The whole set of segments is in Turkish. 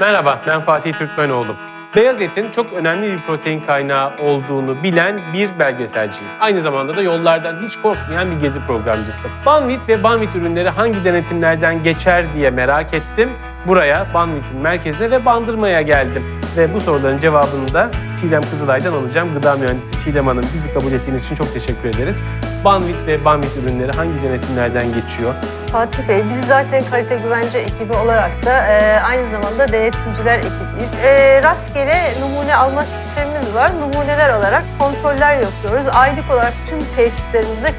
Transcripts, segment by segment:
Merhaba, ben Fatih Türkmenoğlu. Beyaz etin çok önemli bir protein kaynağı olduğunu bilen bir belgeselciyim. Aynı zamanda da yollardan hiç korkmayan bir gezi programcısı. Banvit ve Banvit ürünleri hangi denetimlerden geçer diye merak ettim. Buraya Banvit'in merkezine ve Bandırma'ya geldim. Ve bu soruların cevabını da Çiğdem Kızılay'dan alacağım. Gıda mühendisi Çiğdem Hanım bizi kabul ettiğiniz için çok teşekkür ederiz. Banvit ve Banvit ürünleri hangi denetimlerden geçiyor? Fatih Bey, biz zaten kalite güvence ekibi olarak da e, aynı zamanda denetimciler ekibiyiz. E, rastgele numune alma sistemimiz var. Numuneler alarak kontroller yapıyoruz. Aylık olarak tüm tesislerimizde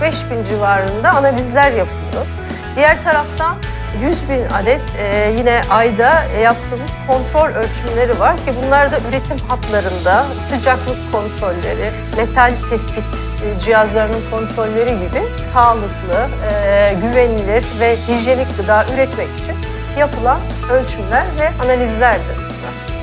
40-45 bin civarında analizler yapılıyor. Diğer taraftan 100 bin adet e, yine ayda e, yaptığımız kontrol ölçümleri var ki bunlar da üretim hatlarında sıcaklık kontrolleri, metal tespit e, cihazlarının kontrolleri gibi sağlıklı, e, güvenilir ve hijyenik gıda üretmek için yapılan ölçümler ve analizlerdir.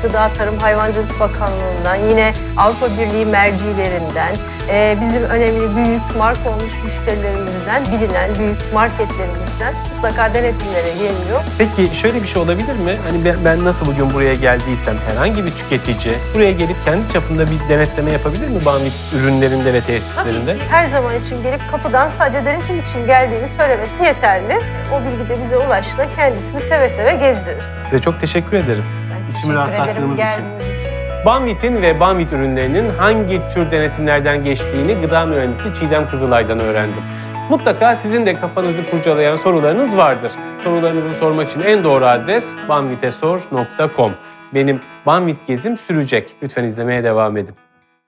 Gıda Tarım Hayvancılık Bakanlığı'ndan, yine Avrupa Birliği mercilerinden, e, bizim önemli büyük marka olmuş müşterilerimizden, bilinen büyük marketlerimizden mutlaka denetimlere geliniyor. Peki şöyle bir şey olabilir mi? Hani ben, nasıl bugün buraya geldiysem herhangi bir tüketici buraya gelip kendi çapında bir denetleme yapabilir mi Banvit ürünlerinde ve tesislerinde? Her zaman için gelip kapıdan sadece denetim için geldiğini söylemesi yeterli. O bilgi de bize ulaştığında kendisini seve seve gezdiririz. Size çok teşekkür ederim. İçimi rahatlattığınız için. Banvit'in ve Banvit ürünlerinin hangi tür denetimlerden geçtiğini gıda mühendisi Çiğdem Kızılay'dan öğrendim. Mutlaka sizin de kafanızı kurcalayan sorularınız vardır. Sorularınızı sormak için en doğru adres banvitesor.com. Benim Banvit gezim sürecek. Lütfen izlemeye devam edin.